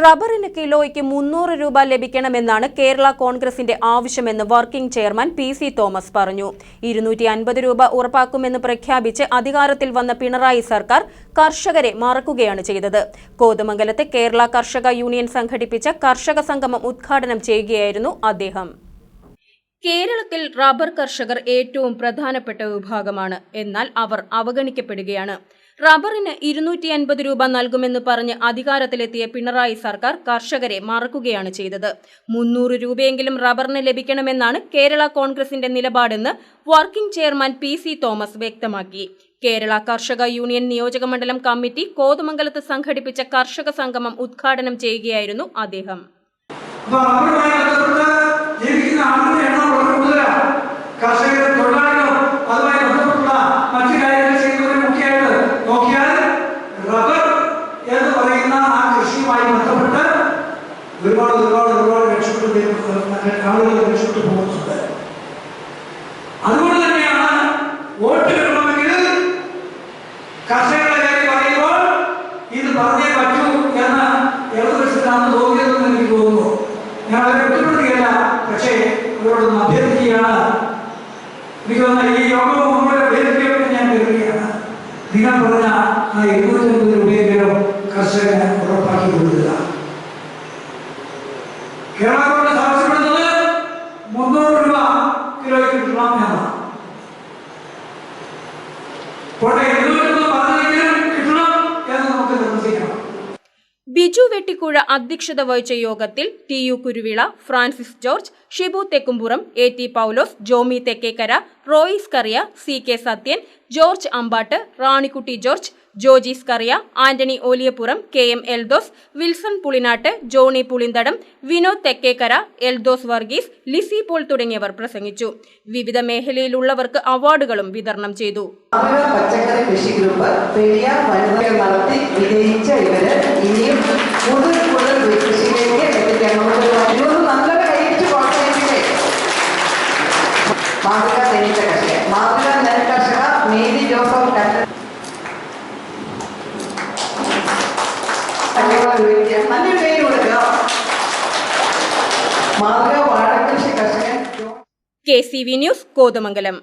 റബ്ബറിന് കിലോയ്ക്ക് മുന്നൂറ് രൂപ ലഭിക്കണമെന്നാണ് കേരള കോൺഗ്രസിന്റെ ആവശ്യമെന്ന് working chairman P C Thomas പറഞ്ഞു. ഇരുന്നൂറ്റി അൻപത് രൂപ ഉറപ്പാക്കുമെന്ന് പ്രഖ്യാപിച്ച് അധികാരത്തിൽ വന്ന പിണറായി സർക്കാർ കർഷകരെ മറക്കുകയാണ് ചെയ്തത്. കോതമംഗലത്തെ കേരള കർഷക യൂണിയൻ സംഘടിപ്പിച്ച കർഷക സംഗമം ഉദ്ഘാടനം ചെയ്യുകയായിരുന്നു അദ്ദേഹം. കേരളത്തിൽ റബ്ബർ കർഷകർ ഏറ്റവും പ്രധാനപ്പെട്ട വിഭാഗമാണ്. എന്നാൽ അവർ അവഗണിക്കപ്പെടുകയാണ്. റബ്ബറിന് ഇരുന്നൂറ്റി അൻപത് രൂപ നൽകുമെന്ന് പറഞ്ഞ് അധികാരത്തിലെത്തിയ പിണറായി സർക്കാർ കർഷകരെ മറക്കുകയാണ് ചെയ്തത്. മുന്നൂറ് രൂപയെങ്കിലും റബ്ബറിന് ലഭിക്കണമെന്നാണ് കേരള കോൺഗ്രസിന്റെ നിലപാടെന്ന് working chairman P C Thomas വ്യക്തമാക്കി. കേരള കർഷക യൂണിയൻ നിയോജക മണ്ഡലം കമ്മിറ്റി കോതമംഗലത്ത് സംഘടിപ്പിച്ച കർഷക സംഗമം ഉദ്ഘാടനം ചെയ്യുകയായിരുന്നു അദ്ദേഹം. കൃഷിയുമായി നഷ്ടപ്പെട്ട് ഒരുപാട് ഒരുപാട് ഒരുപാട് രക്ഷപ്പെട്ടു ആളുകൾ രക്ഷപ്പെട്ടു പോകുന്നുണ്ട്. അതുകൊണ്ട് തന്നെയാണ് വോട്ട് കിട്ടണമെങ്കിൽ കർഷകരുടെ കാര്യം പറയുമ്പോൾ ഇത് പറഞ്ഞേ പറ്റൂ എന്ന് ഇടതുപക്ഷത്തിനാണ് തോന്നിയതെന്ന് എനിക്ക് തോന്നുന്നു. ഞാൻ അവരെ കുറ്റപ്പെടുത്തുകയല്ല പക്ഷേ അവരോടൊന്ന് അഭ്യർത്ഥിക്കുകയാണ്. എനിക്ക് തോന്നുന്ന ഈ യോഗം നമ്മളെ അഭ്യർത്ഥിക്കുമെന്ന് ഞാൻ കരുതുകയാണ് നിങ്ങൾ പറഞ്ഞ ആ എഴുപത്തഞ്ച് രൂപയെങ്കിലും കർഷകന് ബിജു വെട്ടിക്കുഴ അധ്യക്ഷത വഹിച്ച യോഗത്തിൽ T U Kuruvila Francis George Shibu Thekkumpuram A T Paulose Jomy Thekkekkara Royce Kariya C K Sathyan George Ambattu Ranikutty George Jojis Kariya Antony Oliyappuram K M Eldose Wilson Pulinattu Johny Pulinthadam Vinod Thekkekkara Eldose Varghese Lizy Paul തുടങ്ങിയവർ പ്രസംഗിച്ചു. വിവിധ മേഖലയിലുള്ളവർക്ക് അവാർഡുകളും വിതരണം ചെയ്തു. പച്ചക്കറി കൃഷി group നടത്തി വിജയിച്ച ഇവർ നല്ലൊരു പേര് കൊടുക്കുക മാതൃക വാഴകൃഷി കർഷകൻ K C V news Kothamangalam